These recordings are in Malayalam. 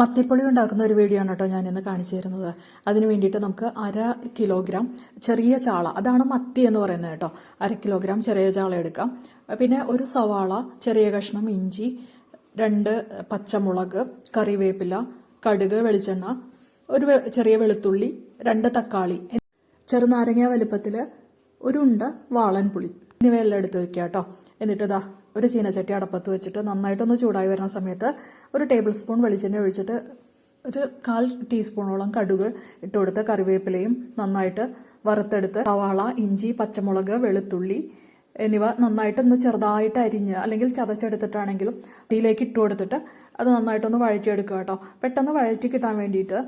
മത്തിപ്പൊടി ഉണ്ടാക്കുന്ന ഒരു വീഡിയോ ആണ് കേട്ടോ ഞാൻ ഇന്ന് കാണിച്ചു തരുന്നത്. അതിന് വേണ്ടിയിട്ട് നമുക്ക് അര കിലോഗ്രാം ചെറിയ ചാള അതാണ് മത്തി എന്ന് പറയുന്നത് കേട്ടോ. അര കിലോഗ്രാം ചെറിയ ചാള എടുക്കാം. പിന്നെ ഒരു സവാള ചെറിയ കഷ്ണം ഇഞ്ചി രണ്ട് പച്ചമുളക് കറിവേപ്പില കടുക് വെളിച്ചെണ്ണ ഒരു ചെറിയ വെളുത്തുള്ളി രണ്ട് തക്കാളി ചെറുനാരങ്ങ വലുപ്പത്തിൽ ഒരു ഉണ്ട വാളൻപുളി. എന്നിവയെല്ലാം എടുത്ത് വെക്കാം കേട്ടോ. എന്നിട്ട് ഒരു ചീനച്ചട്ടി അടപ്പത്ത് വെച്ചിട്ട് നന്നായിട്ടൊന്ന് ചൂടായി വരുന്ന സമയത്ത് ഒരു ടേബിൾ സ്പൂൺ വെളിച്ചെണ്ണ ഒഴിച്ചിട്ട് ഒരു കാൽ ടീസ്പൂണോളം കടുക് ഇട്ട് കൊടുത്ത് കറിവേപ്പിലയും നന്നായിട്ട് വറുത്തെടുത്ത് സവാള ഇഞ്ചി പച്ചമുളക് വെളുത്തുള്ളി എന്നിവ നന്നായിട്ടൊന്ന് ചെറുതായിട്ട് അരിഞ്ഞ് അല്ലെങ്കിൽ ചതച്ചെടുത്തിട്ടാണെങ്കിലും ഇതിലേക്ക് ഇട്ട് കൊടുത്തിട്ട് അത് നന്നായിട്ടൊന്ന് വഴറ്റിയെടുക്കുക കേട്ടോ. പെട്ടെന്ന് വഴറ്റി കിട്ടാൻ വേണ്ടിയിട്ട്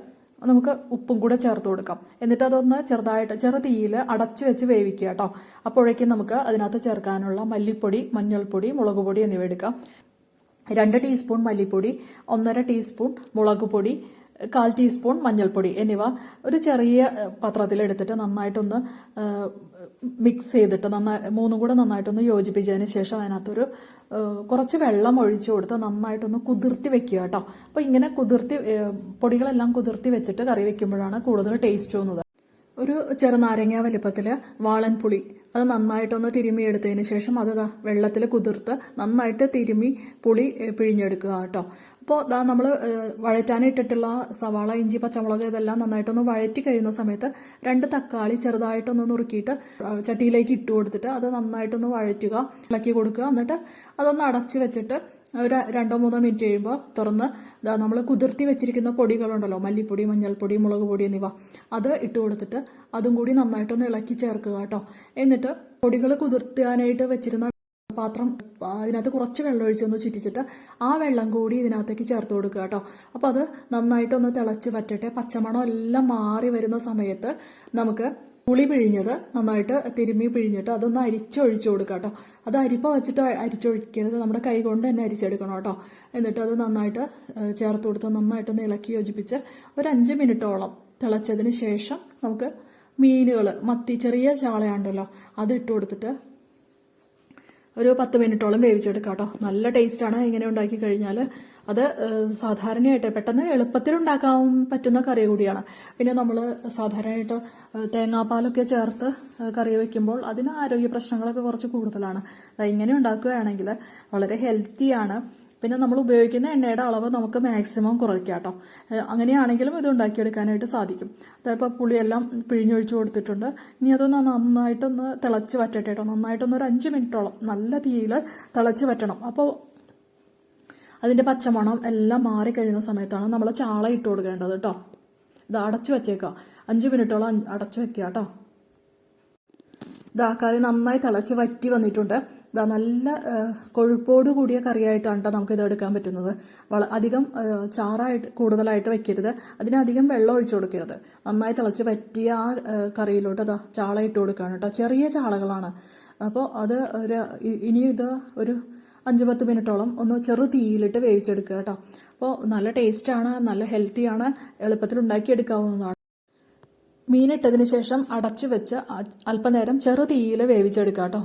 നമുക്ക് ഉപ്പും കൂടെ ചേർത്ത് കൊടുക്കാം. എന്നിട്ട് അതൊന്ന് ചെറുതായിട്ട് ചെറു തീയിൽ അടച്ചു വെച്ച് വേവിക്കുക കേട്ടോ. അപ്പോഴേക്കും നമുക്ക് അതിനകത്ത് ചേർക്കാനുള്ള മല്ലിപ്പൊടി മഞ്ഞൾപ്പൊടി മുളക് പൊടി എന്നിവ എടുക്കാം. രണ്ട് ടീസ്പൂൺ മല്ലിപ്പൊടി ഒന്നര ടീസ്പൂൺ മുളക് പൊടി കാൽ ടീസ്പൂൺ മഞ്ഞൾപ്പൊടി എന്നിവ ഒരു ചെറിയ പത്രത്തിലെടുത്തിട്ട് നന്നായിട്ടൊന്ന് മിക്സ് ചെയ്തിട്ട് നന്നായി മൂന്നും കൂടെ നന്നായിട്ടൊന്ന് യോജിപ്പിച്ചതിന് ശേഷം അതിനകത്തൊരു കുറച്ച് വെള്ളം ഒഴിച്ചു കൊടുത്ത് നന്നായിട്ടൊന്ന് കുതിർത്തി വെക്കുക കേട്ടോ. അപ്പോൾ ഇങ്ങനെ കുതിർത്തി പൊടികളെല്ലാം കുതിർത്തി വെച്ചിട്ട് കറി വെക്കുമ്പോഴാണ് കൂടുതൽ ടേസ്റ്റ് തോന്നുന്നത്. ഒരു ചെറുനാരങ്ങ വലിപ്പത്തിൽ വാളൻപുളി. അത് നന്നായിട്ടൊന്ന് തിരുമ്മി എടുത്തതിന് ശേഷം അത് വെള്ളത്തിൽ കുതിർത്ത് നന്നായിട്ട് തിരുമ്മി പുളി പിഴിഞ്ഞെടുക്കുക കേട്ടോ. അപ്പോൾ ദാ നമ്മൾ വഴറ്റാനിട്ടിട്ടുള്ള സവാള ഇഞ്ചി പച്ചമുളക് ഇതെല്ലാം നന്നായിട്ടൊന്ന് വഴറ്റി കഴിയുന്ന സമയത്ത് രണ്ട് തക്കാളി ചെറുതായിട്ടൊന്ന് നുറുക്കിയിട്ട് ചട്ടിയിലേക്ക് ഇട്ട് കൊടുത്തിട്ട് അത് നന്നായിട്ടൊന്ന് വഴറ്റുക ഇളക്കി കൊടുക്കുക. എന്നിട്ട് അതൊന്ന് അടച്ചു വെച്ചിട്ട് ഒരു രണ്ടോ മൂന്നോ മിനിറ്റ് കഴിയുമ്പോൾ തുറന്ന് നമ്മൾ കുതിർത്തി വെച്ചിരിക്കുന്ന പൊടികളുണ്ടല്ലോ മല്ലിപ്പൊടി മഞ്ഞൾപ്പൊടി മുളക് പൊടി എന്നിവ. അത് ഇട്ട് കൊടുത്തിട്ട് അതും കൂടി നന്നായിട്ടൊന്ന് ഇളക്കി ചേർക്കുക കേട്ടോ. എന്നിട്ട് പൊടികൾ കുതിർത്താനായിട്ട് വെച്ചിരുന്ന പാത്രം അതിനകത്ത് കുറച്ച് വെള്ളം ഒഴിച്ചൊന്ന് ചുറ്റിച്ചിട്ട് ആ വെള്ളം കൂടി ഇതിനകത്തേക്ക് ചേർത്ത് കൊടുക്കുക കേട്ടോ. അപ്പോൾ അത് നന്നായിട്ടൊന്ന് തിളച്ച് പറ്റട്ടെ പച്ചമണം എല്ലാം മാറി വരുന്ന സമയത്ത് നമുക്ക് പുളി പിഴിഞ്ഞത് നന്നായിട്ട് തിരുമ്മി പിഴിഞ്ഞിട്ട് അതൊന്ന് അരിച്ചൊഴിച്ചു കൊടുക്കുക കേട്ടോ അത് അരിപ്പ വെച്ചിട്ട് അരിച്ചൊഴിക്കരുത്. നമ്മുടെ കൈ കൊണ്ട് തന്നെ അരിച്ചെടുക്കണം കേട്ടോ എന്നിട്ട് അത് നന്നായിട്ട് ചേർത്ത് കൊടുത്ത് നന്നായിട്ടൊന്ന് ഇളക്കി യോജിപ്പിച്ച് ഒരു അഞ്ച് മിനിറ്റോളം തിളച്ചതിന് ശേഷം നമുക്ക് മീനുകൾ മത്തി ചെറിയ ചാളയാണ്ടല്ലോ അത് ഇട്ട് കൊടുത്തിട്ട് ഒരു പത്ത് മിനിറ്റോളം വേവിച്ചെടുക്കാം കേട്ടോ നല്ല ടേസ്റ്റാണ്. ഇങ്ങനെ ഉണ്ടാക്കി കഴിഞ്ഞാൽ അത് സാധാരണയായിട്ട് പെട്ടെന്ന് എളുപ്പത്തിൽ ഉണ്ടാക്കാൻ പറ്റുന്ന കറി കൂടിയാണ്. പിന്നെ നമ്മൾ സാധാരണയായിട്ട് തേങ്ങാപ്പാലൊക്കെ ചേർത്ത് കറി വെക്കുമ്പോൾ അതിന് ആരോഗ്യ പ്രശ്നങ്ങളൊക്കെ കുറച്ച് കൂടുതലാണ്. ഇങ്ങനെ ഉണ്ടാക്കുകയാണെങ്കിൽ വളരെ ഹെൽത്തിയാണ്. പിന്നെ നമ്മൾ ഉപയോഗിക്കുന്ന എണ്ണയുടെ അളവ് നമുക്ക് മാക്സിമം കുറയ്ക്കാം കേട്ടോ. അങ്ങനെയാണെങ്കിലും ഇത് ഉണ്ടാക്കിയെടുക്കാനായിട്ട് സാധിക്കും. അതിപ്പോൾ പുളിയെല്ലാം പിഴിഞ്ഞൊഴിച്ചു കൊടുത്തിട്ടുണ്ട്. ഇനി അതൊന്ന് നന്നായിട്ടൊന്ന് തിളച്ച് വറ്റട്ടെ കേട്ടോ. നന്നായിട്ടൊന്ന് ഒരു അഞ്ച് മിനിറ്റോളം നല്ല തീയിൽ തിളച്ച് വറ്റണം. അപ്പോൾ അതിന്റെ പച്ചമണം എല്ലാം മാറി കഴിയുന്ന സമയത്താണ് നമ്മൾ ചാള ഇട്ട് കൊടുക്കേണ്ടത് കേട്ടോ ഇത് അടച്ചു വെച്ചേക്കാം. അഞ്ച് മിനിറ്റോളം അടച്ചു വെക്കുക കേട്ടോ ഇതാ കറി നന്നായി തിളച്ച് വറ്റി വന്നിട്ടുണ്ട്. ഇതാ നല്ല കൊഴുപ്പോട് കൂടിയ കറിയായിട്ടാണ് കേട്ടോ നമുക്ക് ഇത് എടുക്കാൻ പറ്റുന്നത്. വള അധികം ചാറായിട്ട് കൂടുതലായിട്ട് വെക്കരുത്. അതിനധികം വെള്ളം ഒഴിച്ചു കൊടുക്കരുത്. നന്നായി തിളച്ച് വറ്റിയ ആ കറിയിലോട്ട് അതാ ചാള ഇട്ട് കൊടുക്കുകയാണ് കേട്ടോ ചെറിയ ചാളകളാണ്. അപ്പോൾ അത് ഒരു ഇനി ഇത് ഒരു അഞ്ച് പത്ത് മിനിറ്റോളം ഒന്ന് ചെറു തീയിലിട്ട് വേവിച്ചെടുക്കുക കേട്ടോ. അപ്പോൾ നല്ല ടേസ്റ്റാണ് നല്ല ഹെൽത്തിയാണ് എളുപ്പത്തിൽ ഉണ്ടാക്കിയെടുക്കാവുന്നതാണ്. മീനിട്ടതിന് ശേഷം അടച്ചു വെച്ച് അല്പനേരം ചെറു തീയിൽ വേവിച്ചെടുക്കുക കേട്ടോ.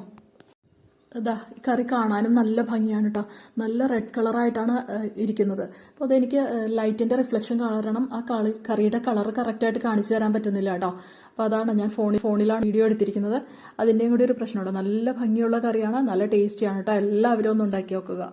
ഇതാ ഈ കറി കാണാനും നല്ല ഭംഗിയാണ് കേട്ടോ നല്ല റെഡ് കളറായിട്ടാണ് ഇരിക്കുന്നത്. അപ്പോൾ അതെനിക്ക് ലൈറ്റിന്റെ റിഫ്ലക്ഷൻ കാരണം ആ കളി കറിയുടെ കളർ കറക്റ്റായിട്ട് കാണിച്ചു തരാൻ പറ്റുന്നില്ല കേട്ടോ അപ്പോൾ അതാണ് ഞാൻ ഫോണിൽ ഫോണിലാണ് വീഡിയോ എടുത്തിരിക്കുന്നത്. അതിന്റെയും കൂടി ഒരു പ്രശ്നമുണ്ട്. നല്ല ഭംഗിയുള്ള കറിയാണ് നല്ല ടേസ്റ്റിയാണ് കേട്ടോ എല്ലാവരും ഒന്ന് ഉണ്ടാക്കി നോക്കുക.